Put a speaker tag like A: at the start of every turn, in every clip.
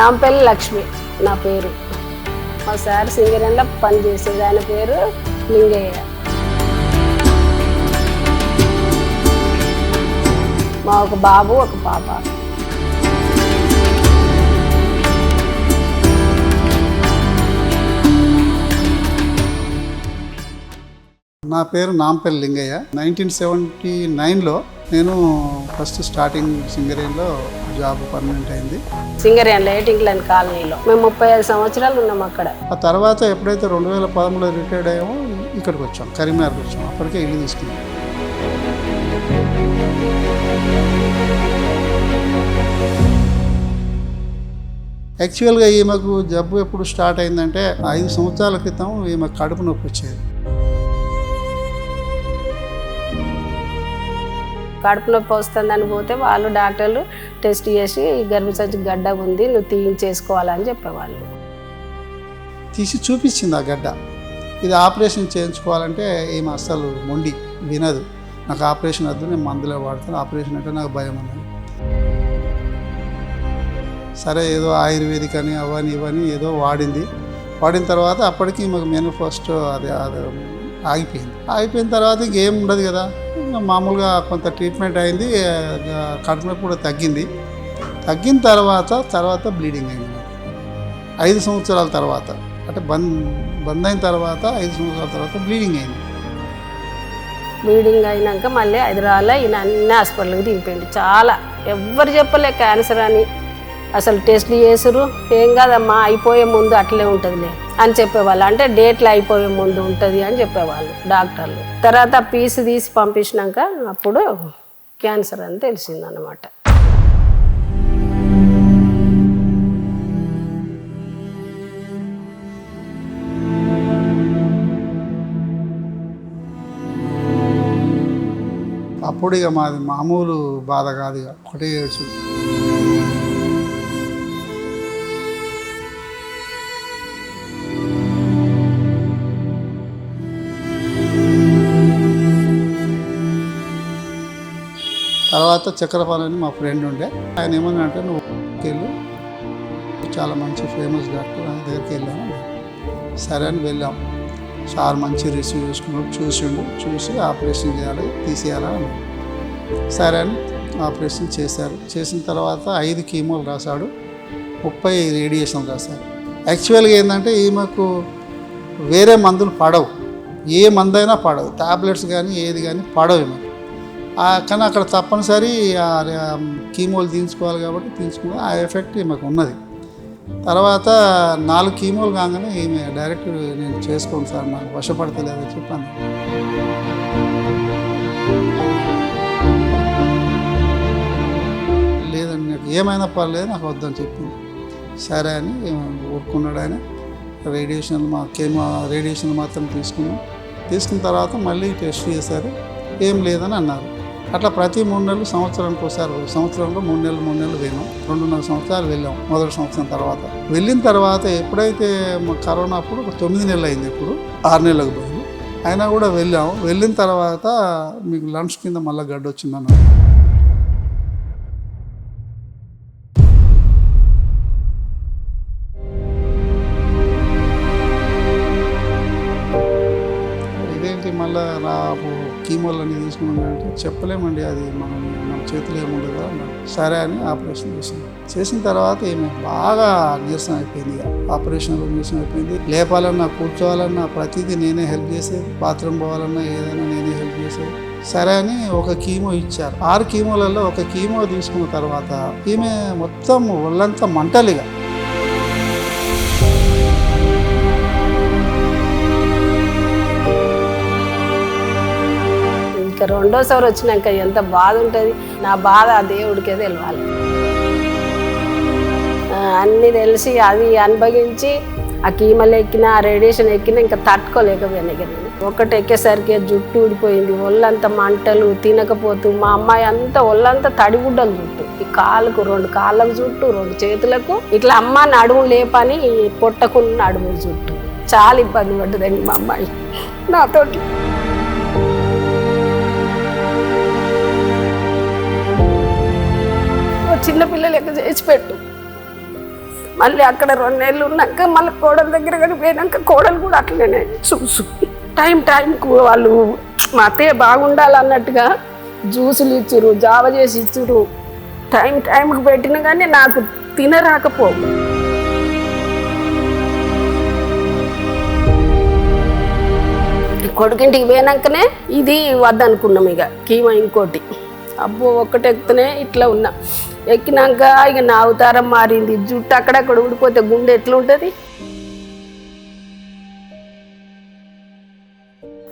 A: నాంపల్లి లక్ష్మి నా పేరు. మా సార్ సింగరేణిలో పనిచేసేది. ఆయన పేరు లింగయ్య. మా ఒక బాబు ఒక పాప.
B: నా పేరు నాంపల్లి లింగయ్య. నైన్టీన్ సెవెంటీ నైన్లో నేను ఫస్ట్ స్టార్టింగ్ సింగరేణిలో జాబ్ పర్మనెంట్ అయింది.
A: సింగరేణిలో ఎయిటింగ్లైన్ కాలనీలో. మేము ముప్పై ఐదు సంవత్సరాలు ఉన్నాం అక్కడ.
B: ఆ తర్వాత ఎప్పుడైతే రెండు వేల పదమూడులో రిటైర్డ్ అయ్యామో ఇక్కడికి వచ్చాం కరీంనగర్కి వచ్చాం. అప్పటికే ఇల్లు తీసుకున్నాం. యాక్చువల్గా ఈమెకు జబ్బు ఎప్పుడు స్టార్ట్ అయిందంటే ఐదు సంవత్సరాల క్రితం ఈమె కడుపు నొప్పి వచ్చేది.
A: కడుపు నొప్పి వస్తుందని పోతే వాళ్ళు డాక్టర్లు టెస్ట్ చేసి గర్భసంచి గడ్డ ఉంది నువ్వు తీయించేసుకోవాలని చెప్పేవాళ్ళు.
B: తీసి చూపించింది ఆ గడ్డ. ఇది ఆపరేషన్ చేయించుకోవాలంటే ఏమి అసలు మొండి వినదు. నాకు ఆపరేషన్ వద్దు నేను మందులే వాడతాను ఆపరేషన్ అంటే నాకు భయం ఉన్నది సరే ఏదో ఆయుర్వేదిక్ అని అవని ఇవని ఏదో వాడింది. వాడిన తర్వాత అప్పటికి మాకు మెను ఫస్ట్ అది అది ఆగిపోయింది. ఆగిపోయిన తర్వాత ఇంకేం ఉండదు కదా. మామూలుగా కొంత ట్రీట్మెంట్ అయింది కడుపు కూడా తగ్గింది. తగ్గిన తర్వాత తర్వాత బ్లీడింగ్ అయింది. ఐదు సంవత్సరాల తర్వాత అంటే బంద్ బంద్ అయిన తర్వాత ఐదు సంవత్సరాల తర్వాత బ్లీడింగ్ అయింది.
A: బ్లీడింగ్ అయినాక మళ్ళీ హైదరాబాద్లో ఈయన అన్ని హాస్పిటల్కి దింపండి. చాలా ఎవ్వరు చెప్పలే క్యాన్సర్ అని. అసలు టెస్ట్లు చేసారు ఏం కాదమ్మా అయిపోయే ముందు అట్లే ఉంటుందిలే. అని చెప్పేవాళ్ళు. అంటే డేట్లు అయిపోయే ముందు ఉంటుంది అని చెప్పేవాళ్ళు డాక్టర్లు. తర్వాత పీస్ తీసి పంపించినాక అప్పుడు క్యాన్సర్ అని తెలిసిందనమాట
B: అప్పుడు ఇక మాది మామూలు బాధ కాదు ఇక. ఒకటే ఏడ్చు తర్వాత చక్రపాణి అని మా ఫ్రెండ్ ఉండే. ఆయన ఏమన్నా అంటే నువ్వు వెళ్ళు చాలా మంచి ఫేమస్ డాక్టర్ ఆయన దగ్గరికి వెళ్ళాము సరే అని వెళ్ళాం. సార్ మంచి రిసీవ్ చేసుకున్నాడు. చూసిండు. చూసి ఆపరేషన్ చేయాలి తీసేయాలని సరే అని ఆపరేషన్ చేశారు. చేసిన తర్వాత ఐదు కీమోలు రాశాడు. ముప్పై రేడియేషన్ రాశారు. యాక్చువల్గా ఏంటంటే ఈమెకు వేరే మందులు పడవు. ఏ మందైనా పడవు. టాబ్లెట్స్ కానీ ఏది కానీ పడవు ఈమెకు. కానీ అక్కడ తప్పనిసరి కీమోలు తీయించుకోవాలి కాబట్టి తీయించుకుని ఆ ఎఫెక్ట్ మాకు ఉన్నది. తర్వాత నాలుగు కీమోలు కాగానే ఈమె డైరెక్ట్ నేను చేసుకోను సార్ నాకు వశపడతలేదని చెప్పాను. లేదండి నాకు ఏమైనా పర్లేదు నాకు వద్దని చెప్పింది. సరే అని ఊరుకున్నాడు ఆయన. రేడియేషన్ మా కేమో రేడియేషన్ మాత్రం తీసుకున్నాం. తీసుకున్న తర్వాత మళ్ళీ టెస్ట్ చేశారు. ఏం లేదని అన్నారు. అట్లా ప్రతి మూడు నెలలు సంవత్సరానికి ఒకసారి సంవత్సరంలో మూడు నెలలు మూడు నెలలు పోయినాం రెండున్నర సంవత్సరాలు వెళ్ళాం మొదటి సంవత్సరం తర్వాత. వెళ్ళిన తర్వాత ఎప్పుడైతే మా కరోనా అప్పుడు ఒక తొమ్మిది నెలలు అయింది ఇప్పుడు ఆరు నెలలకు పోయింది. అయినా కూడా వెళ్ళాం. వెళ్ళిన తర్వాత మీకు లంచ్ కింద మళ్ళీ గడ్డ వచ్చిందన్నారు ఇదేంటి మళ్ళీ నా కీమోలన్నీ తీసుకున్నాం అంటే చెప్పలేమండి అది మనం మన చేతిలో ఏముండదు కదా సరే అని ఆపరేషన్ చేసాం చేసిన తర్వాత ఏమి బాగా నీరసం అయిపోయింది ఇక. ఆపరేషన్లో నీరసం అయిపోయింది. లేపాలన్నా కూర్చోవాలన్నా ప్రతిదీ నేనే హెల్ప్ చేసేది. బాత్రూమ్ పోవాలన్నా ఏదైనా నేనే హెల్ప్ చేసేది. సరే అని ఒక కీమో ఇచ్చారు. ఆరు కీమోలలో ఒక కీమో తీసుకున్న తర్వాత ఈమె మొత్తం ఒళ్ళంతా మంటలిగా
A: ఇంకా రెండోసారి వచ్చినాక ఎంత బాధ ఉంటుంది. నా బాధ ఆ దేవుడికే తెలవాలి. అన్నీ తెలిసి అది అనుభవించి ఆ కీమలు ఎక్కిన ఆ రేడియేషన్ ఎక్కిన ఇంకా తట్టుకోలేకపోయాను ఇక నేను. ఒకటి ఎక్కేసరికి జుట్టు ఊడిపోయింది. ఒళ్ళంతా మంటలు తినకపోతూ మా అమ్మాయి అంతా ఒళ్ళంతా తడిగుడ్డలు జుట్టు. ఈ కాళ్ళకు రెండు కాళ్ళకు జుట్టు రెండు చేతులకు. ఇట్లా అమ్మ నడుము లేపని పొట్టకున్న నడుము జుట్టు. చాలా ఇబ్బంది పడ్డదండి మా అమ్మాయి. నాతోటి. చిన్నపిల్ల లెక్క చేసి పెట్టు. మళ్ళీ అక్కడ రెండు నెలలు ఉన్నాక మళ్ళీ కోడల దగ్గర కానీ పోయినాక కోడలు కూడా అట్లనే చూసు. టైం టైంకు వాళ్ళు మా అత్తయ్య బాగుండాలన్నట్టుగా జ్యూసులు ఇచ్చురు జావ చేసి ఇచ్చురు. టైం టైంకి పెట్టిన కానీ నాకు తినరాకపో కొడుకింటికి పోయినాకనే ఇది వద్దనుకున్నాం ఇక కీమ ఇంకోటి. అబ్బో ఒక్కటి ఎక్కితేనే ఇట్లా ఉన్నా. ఎక్కినాక ఇక నా అవతారం మారింది. జుట్టు అక్కడక్కడ ఊడిపోతే గుండె ఎట్లా ఉంటుంది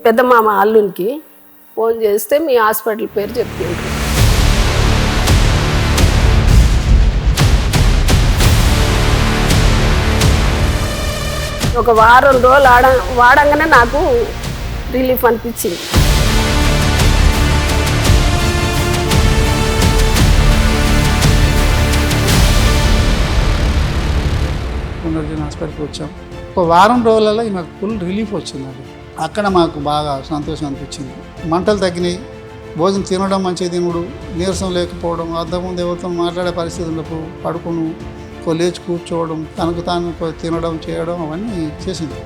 A: పెద్ద మామ అల్లునికి ఫోన్ చేస్తే మీ హాస్పిటల్ పేరు చెప్పింది. ఒక వారం రోజులు ఆడ వాడంగానే నాకు రిలీఫ్ అనిపించింది.
B: హాస్పిటల్కి వచ్చాం. ఒక వారం రోజులలో మాకు ఫుల్ రిలీఫ్ వచ్చిందండి. అక్కడ మాకు బాగా సంతోషం అనిపించింది. మంటలు తగ్గినాయి. భోజనం తినడం మంచిగా తినుడు. నీరసం లేకపోవడం అద్దముందు ఎవరితో మాట్లాడే పరిస్థితి ఉండకు పడుకును లేచి కూర్చోవడం తనకు తాను తినడం చేయడం అవన్నీ చేసింది.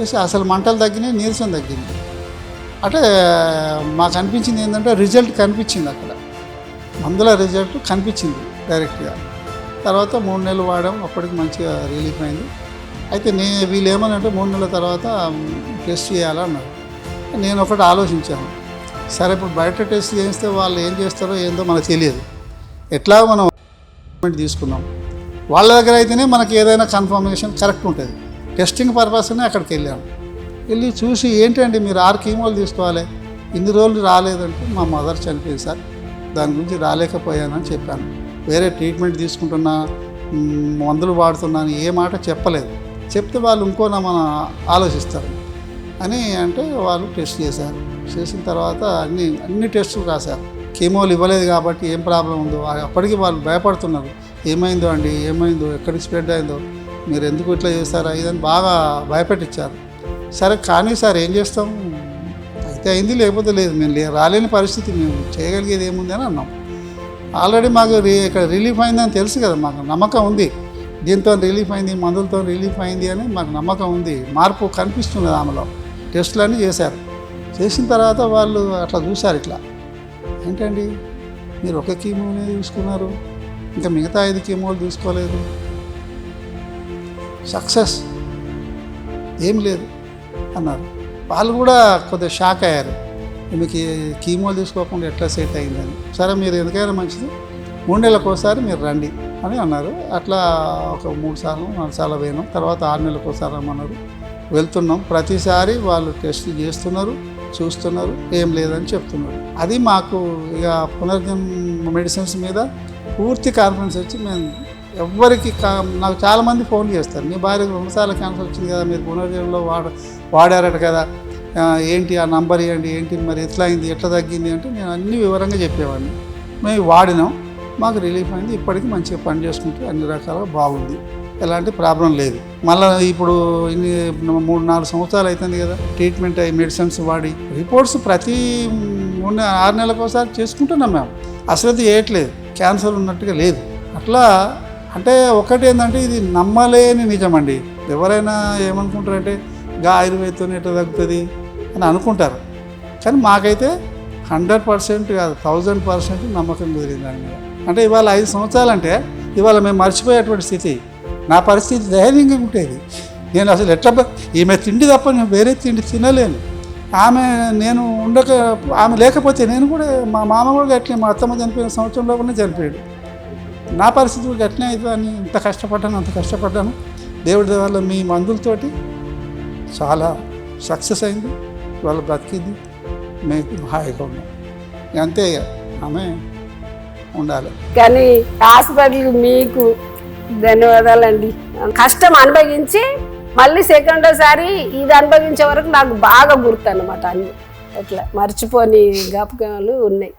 B: చేసి అసలు మంటలు తగ్గినాయి నీరసం తగ్గింది. అంటే మాకు అనిపించింది ఏంటంటే రిజల్ట్ కనిపించింది అక్కడ. మందుల రిజల్ట్ కనిపించింది డైరెక్ట్గా. తర్వాత మూడు నెలలు వాడాం. అప్పటికి మంచిగా రిలీఫ్ అయింది. అయితే నే వీళ్ళు ఏమనంటే మూడు నెలల తర్వాత టెస్ట్ చేయాలన్నారు. నేను ఒకటి ఆలోచించాను. సరే ఇప్పుడు బయట టెస్ట్ చేస్తే వాళ్ళు ఏం చేస్తారో ఏందో మనకు తెలియదు. ఎట్లా మనం ట్రీట్మెంట్ తీసుకున్నాం వాళ్ళ దగ్గర అయితేనే మనకి ఏదైనా కన్ఫర్మేషన్ కరెక్ట్ ఉంటుంది. టెస్టింగ్ పర్పస్నే అక్కడికి వెళ్ళాను వెళ్ళి చూసి ఏంటండి మీరు ఆరు కీమోలు తీసుకోవాలి? ఇన్ని రోజులు రాలేదంటే మా మదర్ చనిపోయింది సార్. దాని గురించి రాలేకపోయానని చెప్పాను. వేరే ట్రీట్మెంట్ తీసుకుంటున్నా మందులు వాడుతున్నాను ఏ మాట చెప్పలేదు. చెప్తే వాళ్ళు ఇంకో మన ఆలోచిస్తారు. అని అంటే వాళ్ళు టెస్ట్ చేశారు. చేసిన తర్వాత అన్ని అన్ని టెస్టులు రాశారు. కేమోలు ఇవ్వలేదు కాబట్టి ఏం ప్రాబ్లం ఉందో అప్పటికి వాళ్ళు భయపడుతున్నారు. ఏమైందో అండి ఏమైందో ఎక్కడికి స్ప్రెడ్ అయిందో మీరు ఎందుకు ఇట్లా చేస్తారా ఇదని బాగా భయపెట్టించారు. సరే కానీ సార్ ఏం చేస్తాం? అయితే అయింది లేకపోతే లేదు. మేము రాలేని పరిస్థితి మేము చేయగలిగేది ఏముంది అని అన్నాం. ఆల్రెడీ మాకు ఇక్కడ రిలీఫ్ అయిందని తెలుసు కదా మాకు నమ్మకం ఉంది. దీంతో రిలీఫ్ అయింది మందులతో రిలీఫ్ అయింది అని మాకు నమ్మకం ఉంది. మార్పు కనిపిస్తున్నది ఆమెలో టెస్టులన్నీ చేశారు. చేసిన తర్వాత వాళ్ళు అట్లా చూశారు ఇట్లా. ఏంటండి? మీరు ఒక కీమోనే తీసుకున్నారు. ఇంకా మిగతా ఐదు కీమోలు తీసుకోలేదు. సక్సెస్. ఏం లేదు అన్నారు. వాళ్ళు కూడా కొద్దిగా షాక్ అయ్యారు. మీకు కీమోలు తీసుకోకుండా ఎట్లా సెట్ అయిందని. సరే మీరు ఎందుకైనా మంచిది. మూడు నెలలకు ఒకసారి మీరు రండి. అని అన్నారు. అట్లా ఒక మూడు సార్లు నాలుగు సార్లు పోయినాం. తర్వాత ఆరు నెలలకు ఒకసారి రమ్మన్నారు. వెళ్తున్నాం. ప్రతిసారి వాళ్ళు టెస్ట్ చేస్తున్నారు చూస్తున్నారు ఏం లేదని చెప్తున్నారు. అది మాకు ఇక పునర్జన్మ మెడిసిన్స్ మీద పూర్తి కాన్ఫిడెన్స్ వచ్చి మేము ఎవ్వరికి కా నాకు చాలామంది ఫోన్ చేస్తారు. మీ భార్య రెండుసార్లు క్యాన్సర్ వచ్చింది కదా మీరు పునర్జన్మలో వాడ వాడారట కదా. ఏంటి ఆ నంబర్ ఇవ్వండి ఏంటి మరి ఎట్లా అయింది ఎట్లా తగ్గింది అంటే నేను అన్ని వివరంగా చెప్పేవాడిని. మేము వాడినాం. మాకు రిలీఫ్ అయింది. ఇప్పటికీ మంచిగా పని చేసుకుంటూ అన్ని రకాలుగా బాగుంది. ఎలాంటి ప్రాబ్లం లేదు. మళ్ళీ ఇప్పుడు ఇన్ని మూడు నాలుగు సంవత్సరాలు అవుతుంది కదా ట్రీట్మెంట్ అయ్యి మెడిసిన్స్ వాడి రిపోర్ట్స్ ప్రతి మూడు ఆరు నెలలకు ఒకసారి చేసుకుంటున్నాం మేము. అశ్రద్ధ చేయట్లేదు క్యాన్సర్ ఉన్నట్టుగా లేదు. అట్లా అంటే ఒకటి ఏంటంటే ఇది నమ్మలేని నిజమండి. ఎవరైనా ఏమనుకుంటారంటే గా ఆయుర్వేదంతో ఎట్లా తగ్గుతుంది? అని అనుకుంటారు. కానీ మాకైతే హండ్రెడ్ పర్సెంట్ కాదు థౌజండ్ పర్సెంట్ నమ్మకం కుదిరింది దాని మీద అంటే ఇవాళ ఐదు సంవత్సరాలంటే ఇవాళ మేము మర్చిపోయేటువంటి స్థితి. నా పరిస్థితి ధైర్యంగా ఉండేది. నేను అసలు ఎట్లా ఈమె తిండి తప్ప నేను వేరే తిండి తినలేను. ఆమె నేను ఉండక ఆమె లేకపోతే నేను కూడా మా మామ కూడా అట్లే మా అత్తమ్మ చనిపోయిన సంవత్సరంలో కూడా చనిపోయాడు. నా పరిస్థితి కూడా అట్లే అయితే అని ఇంత కష్టపడ్డాను అంత కష్టపడ్డాను. దేవుడి వల్ల మీ మందులతోటి చాలా సక్సెస్ అయింది. వాళ్ళు బ్రతికింది. మేము హాయిగా ఉన్నాం అంతే ఆమె ఉండాలి.
A: కానీ హాస్పిటల్ మీకు ధన్యవాదాలండి. కష్టం అనుభవించి మళ్ళీ సెకండోసారి ఇది అనుభవించే వరకు నాకు బాగా గుర్తు అనమాట అన్ని. అట్లా మర్చిపోని జ్ఞాపకాలు ఉన్నాయి.